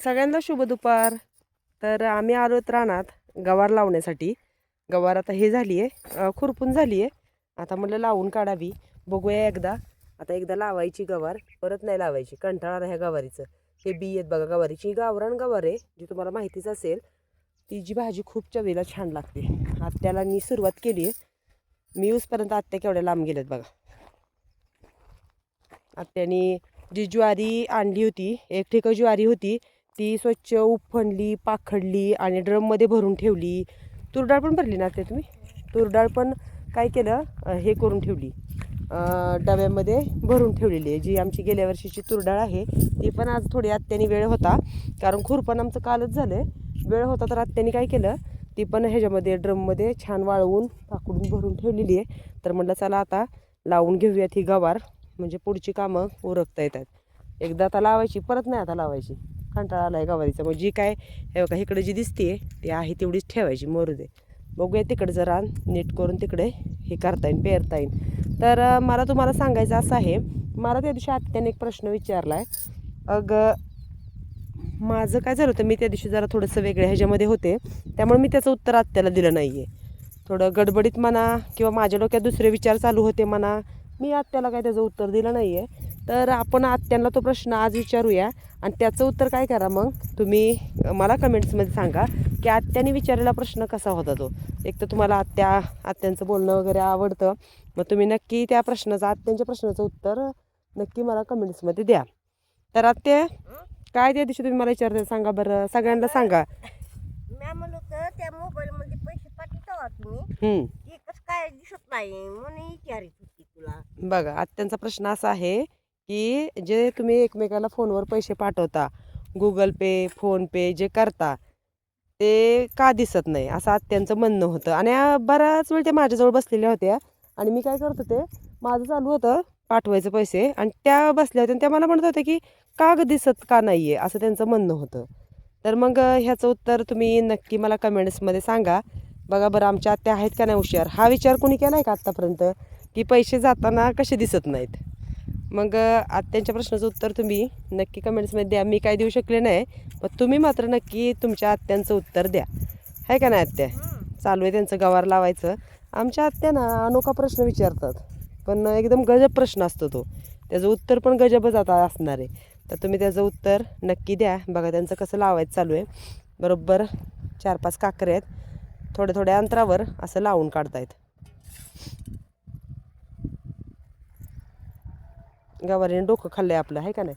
सगळ्यांना शुभ दुपार. तर आम्ही आलोत रानात गवार लावण्यासाठी. गवार आता हे झाली आहे खुरपून झाली आहे आता म्हटलं लावून काढावी. बघूया एकदा. आता एकदा लावायची गवार परत नाही लावायची. कंटाळा ह्या गवारीचं. हे बी आहेत बघा गवारीची. ही गावरान गवार आहे जी तुम्हाला माहितीच असेल. ती जी भाजी खूप चवीला छान लागते. आत्याला मी सुरुवात केली आहे. मी यूजपर्यंत आत्या केवढ्या लांब गेल्यात बघा. आत्याने जी ज्वारी आणली होती एक ठिका ज्वारी होती ती स्वच्छ उफणली पाखडली आणि ड्रममध्ये भरून ठेवली. तुरडाळ पण भरली ना ते तुम्ही? तुरडाळ पण काय केलं? हे करून ठेवली. डब्यामध्ये भरून ठेवलेली आहे. जी आमची गेल्या वर्षीची तुरडाळ आहे ती पण आज थोडी आत्यानी वेळ होता. कारण खुरपण आमचं कालच झालं आहे वेळ होता तर आत्याने काय केलं? ती पण ह्याच्यामध्ये ड्रममध्ये छान वाळवून पाकडून भरून ठेवलेली आहे. तर म्हटलं चला आता लावून घेऊयात ही गवार. म्हणजे पुढची कामं उरकता येतात. एकदा आता लावायची परत नाही आता लावायची. कंटाळा आला आहे गवारीचा. मग जी काय हे बघा इकडे जी दिसते ती आहे तेवढीच ठेवायची मरू दे. बघूया तिकडे जरा नीट करून तिकडे हे करता येईल पेरता येईल. तर मला तुम्हाला सांगायचं असं आहे मला त्या दिवशी आत्याने एक प्रश्न विचारला आहे अग माझं काय झालं होतं? मी त्या दिवशी जरा थोडंसं वेगळ्या ह्याच्यामध्ये होते त्यामुळे मी त्याचं उत्तर आत्याला दिलं नाही आहे थोडं गडबडीत म्हणा किंवा माझ्या डोक्यात दुसरे विचार चालू होते म्हणा मी आत्याला काय त्याचं उत्तर दिलं नाही आहे तर आपण आत्यांना तो प्रश्न आज विचारूया. आणि त्याचं उत्तर काय करा मग? तुम्ही मला कमेंट्समध्ये सांगा की आत्याने विचारलेला प्रश्न कसा होता तो? एक तर तुम्हाला आत्या आत्यांचं बोलणं वगैरे आवडतं. मग तुम्ही नक्की त्या प्रश्नाचं आत्यांच्या प्रश्नाचं उत्तर नक्की मला कमेंट्समध्ये द्या. तर आत्या काय त्या दिवशी तुम्ही मला विचारते सांगा बरं. सगळ्यांना सांगा. म्हणलं होतं त्या मोबाईल मध्ये पैसे पाठवता तुम्ही? हम्म. ते कसं काय दिसत नाही. म्हणून विचारित होती तुला. बघा आत्यांचा प्रश्न असा आहे की जे तुम्ही एकमेकाला फोनवर पैसे पाठवता गुगल पे फोनपे जे करता ते का दिसत नाही? असं आज त्यांचं म्हणणं होतं. आणि बराच वेळ त्या माझ्याजवळ बसलेल्या होत्या. आणि मी काय करत होते माझं चालू होतं पाठवायचं पैसे आणि त्या बसल्या होत्या आणि त्या मला म्हणत होत्या की का ग दिसत का नाही आहे असं त्यांचं म्हणणं होतं. तर मग ह्याचं उत्तर तुम्ही नक्की मला कमेंट्समध्ये सांगा. बघा बरं आमच्या आत्या आहेत का नाही हुशार? हा विचार कोणी केला आहे का आत्तापर्यंत? की पैसे जाताना कसे दिसत नाहीत? मग आत्यांच्या प्रश्नाचं उत्तर तुम्ही नक्की कमेंट्समध्ये द्या. मी काय देऊ शकले नाही पण तुम्ही मात्र नक्की तुमच्या आत्यांचं उत्तर द्या. आहे का नाही आत्या? चालू आहे त्यांचं गवार लावायचं. आमच्या आत्या ना अनोखा प्रश्न विचारतात पण एकदम गजब प्रश्न असतो तो. त्याचं उत्तर पण गजबच आता असणार आहे. तर तुम्ही त्याचं उत्तर नक्की द्या. बघा त्यांचं कसं लावायचं चालू आहे. बरोबर चार पाच काकरे आहेत. थोड्या थोड्या अंतरावर असं लावून काढतायत. गवारीने डोकं खाल्लंय आपलं आहे का नाही?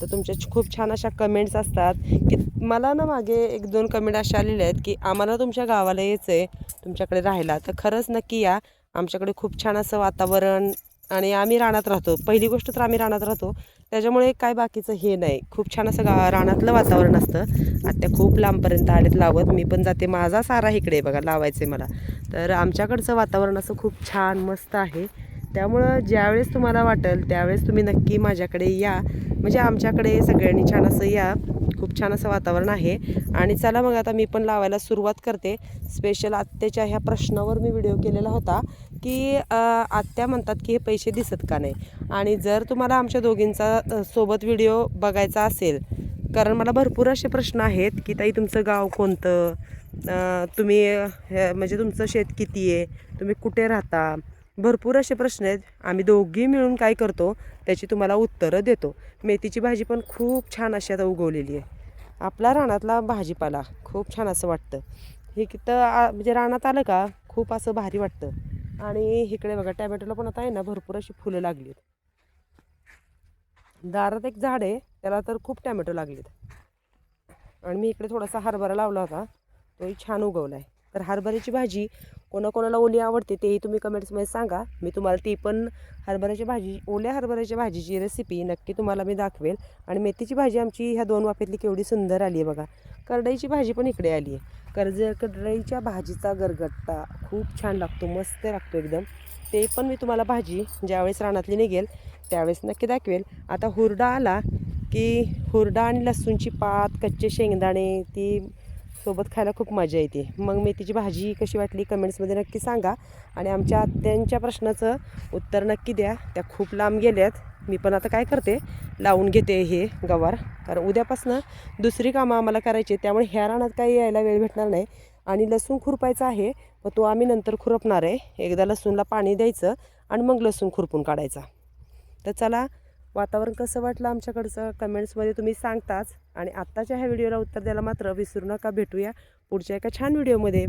तर तुमच्या खूप छान अशा कमेंट्स असतात की मला ना मागे एक दोन कमेंट अशा आलेल्या आहेत की आम्हाला तुमच्या गावाला यायचं आहे तुमच्याकडे राहायला. तर खरंच नक्की या. आमच्याकडे खूप छान असं वातावरण आणि आम्ही रानात राहतो. पहिली गोष्ट तर आम्ही रानात राहतो. त्याच्यामुळे काय बाकीचं हे नाही. खूप छान असं गा रानातलं वातावरण असतं. आत्या खूप लांबपर्यंत आलेत लावत. मी पण जाते. माझा सारा इकडे बघा लावायचं आहे मला. तर आमच्याकडचं वातावरण असं खूप छान मस्त आहे. त्यामुळं ज्यावेळेस तुम्हाला वाटेल त्यावेळेस तुम्ही नक्की माझ्याकडे या. म्हणजे आमच्याकडे सगळ्यांनी छान असं या. खूप छान असं वातावरण आहे. आणि चला मग आता मी पण लावायला सुरुवात करते. स्पेशल आत्याच्या ह्या प्रश्नावर मी व्हिडिओ केलेला होता की आत्या म्हणतात की हे पैसे दिसत का नाही? आणि जर तुम्हाला आमच्या दोघींचा सोबत व्हिडिओ बघायचा असेल कारण मला भरपूर असे प्रश्न आहेत की ताई तुमचं गाव कोणतं? तुम्ही हे- म्हणजे तुमचं शेत किती आहे? तुम्ही कुठे राहता? भरपूर असे प्रश्न आहेत. आम्ही दोघी मिळून काय करतो त्याची तुम्हाला उत्तरं देतो. मेथीची भाजी पण खूप छान अशी आता उगवलेली आहे. आपला रानातला भाजीपाला खूप छान असं वाटतं. हे कितं म्हणजे रानात आलं का खूप असं भारी वाटतं. आणि इकडे बघा टॅमॅटोला पण आता आहे ना भरपूर अशी फुलं लागली दारात एक झाड आहे त्याला तर खूप टॅमॅटो लागलेत. आणि मी इकडे थोडासा हरभरा लावला होता. तोही छान उगवला आहे तर हरभऱ्याची भाजी कोणाकोणाला ओली आवडते तेही तुम्ही कमेंट्समध्ये सांगा. मी तुम्हाला ती पण हरभऱ्याची भाजी ओल्या हरभऱ्याच्या भाजीची रेसिपी नक्की तुम्हाला मी दाखवेल. आणि मेथीची भाजी आमची ह्या दोन वाफेतली केवढी सुंदर आली आहे बघा. करडईची भाजी पण इकडे आली आहे. कर्ज करडईच्या भाजीचा गरगट्टा खूप छान लागतो मस्त लागतो एकदम. ते पण मी तुम्हाला भाजी ज्यावेळेस रानातली निघेल त्यावेळेस नक्की दाखवेल. आता हुरडा आला की हुरडा आणि लसूणची पात कच्चे शेंगदाणे ती सोबत खायला खूप मजा येते. मग मेथीची भाजी कशी वाटली कमेंट्समध्ये नक्की सांगा आणि आमच्या आत्यांच्या प्रश्नाचं उत्तर नक्की द्या. त्या खूप लांब गेल्यात. मी पण आता काय करते? लावून घेते हे गवार. कारण उद्यापासून दुसरी कामं आम्हाला करायची त्यामुळे ह्या रानात काही यायला वेळ भेटणार नाही. आणि लसूण खुरपायचा आहे मग तो आम्ही नंतर खुरपणार आहे. एकदा लसूणला पाणी द्यायचं आणि मग लसूण खुरपून काढायचा. तर चला वातावरण कसं वाटलं आमच्याकडचं? कमेंट्समध्ये तुम्ही सांगताच. आणि आत्ताच्या ह्या व्हिडिओला उत्तर द्यायला मात्र विसरू नका. भेटूया पुढच्या एका छान व्हिडिओमध्ये.